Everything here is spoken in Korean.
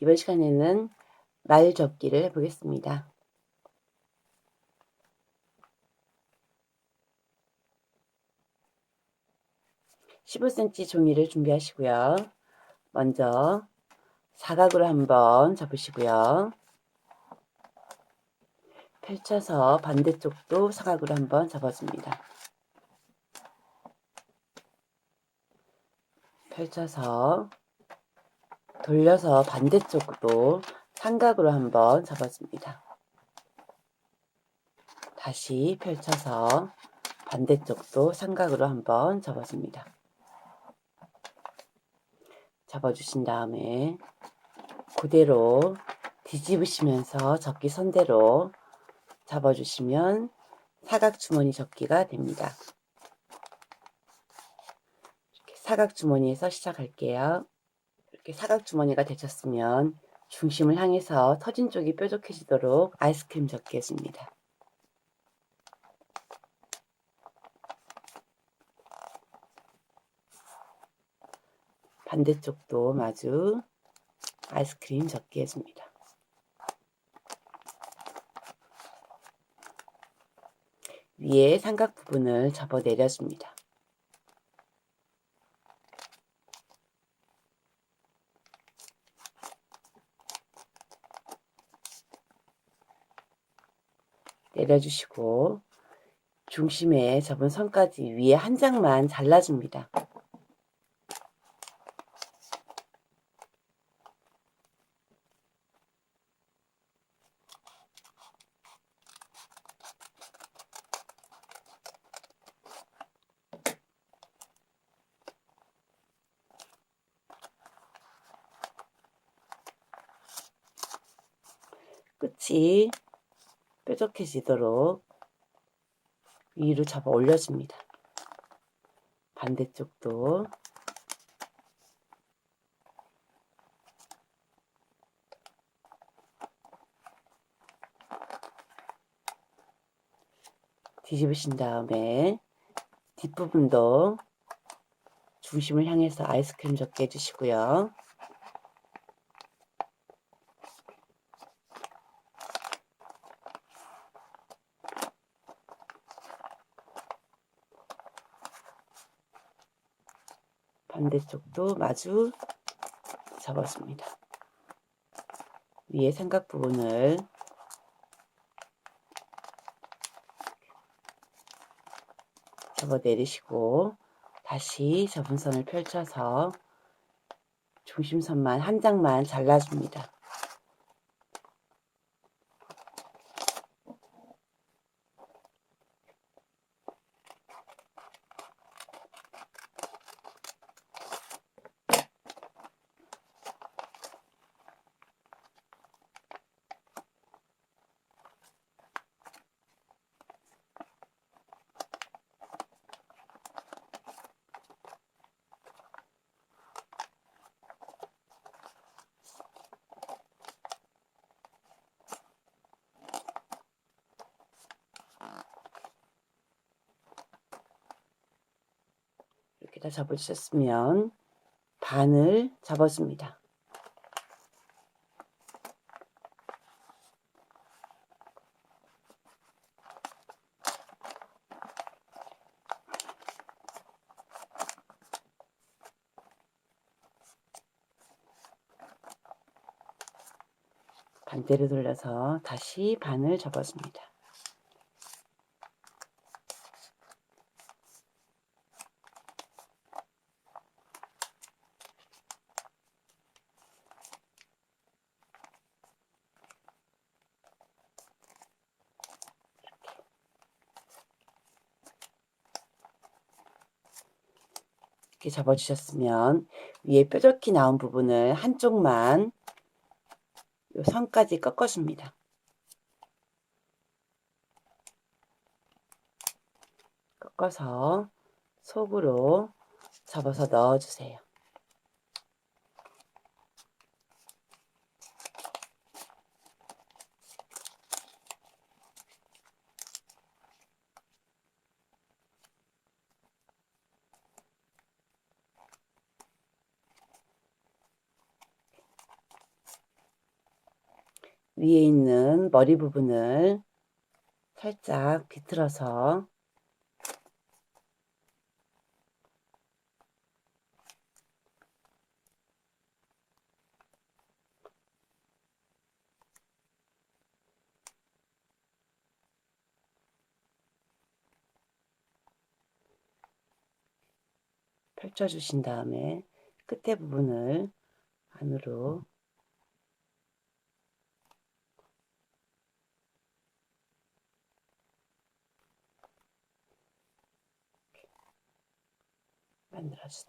이번 시간에는 말 접기를 해보겠습니다. (15cm) 종이를 준비하시고요. 먼저 사각으로 한번 접으시고요. 펼쳐서 반대쪽도 사각으로 한번 접어줍니다. 펼쳐서 돌려서 반대쪽도 삼각으로 한번 접어줍니다. 다시 펼쳐서 반대쪽도 삼각으로 한번 접어줍니다. 접어주신 다음에 그대로 뒤집으시면서 접기 선대로 잡아주시면 사각 주머니 접기가 됩니다. 이렇게 사각 주머니에서 시작할게요. 이렇게 사각 주머니가 되셨으면 중심을 향해서 터진 쪽이 뾰족해지도록 아이스크림 접기 해줍니다. 반대쪽도 마주 아이스크림 접기 해줍니다. 위에 삼각 부분을 접어 내려줍니다. 내려주시고 중심에 접은 선까지 위에 한 장만 잘라줍니다. 끝이 뾰족해지도록 위로 잡아 올려줍니다. 반대쪽도 뒤집으신 다음에 뒷부분도 중심을 향해서 아이스크림 접게 해주시고요. 반대쪽도 마주 접어줍니다. 위에 삼각 부분을 접어 내리시고 다시 접은 선을 펼쳐서 중심선만 한 장만 잘라줍니다. 이렇게 다 접어주셨으면 반을 접어줍니다. 반대로 돌려서 다시 반을 접어줍니다. 이렇게 접어주셨으면 위에 뾰족히 나온 부분을 한쪽만 요 선까지 꺾어줍니다. 꺾어서 속으로 접어서 넣어주세요. 위에 있는 머리 부분을 살짝 비틀어서 펼쳐주신 다음에 끝에 부분을 안으로 vendrás.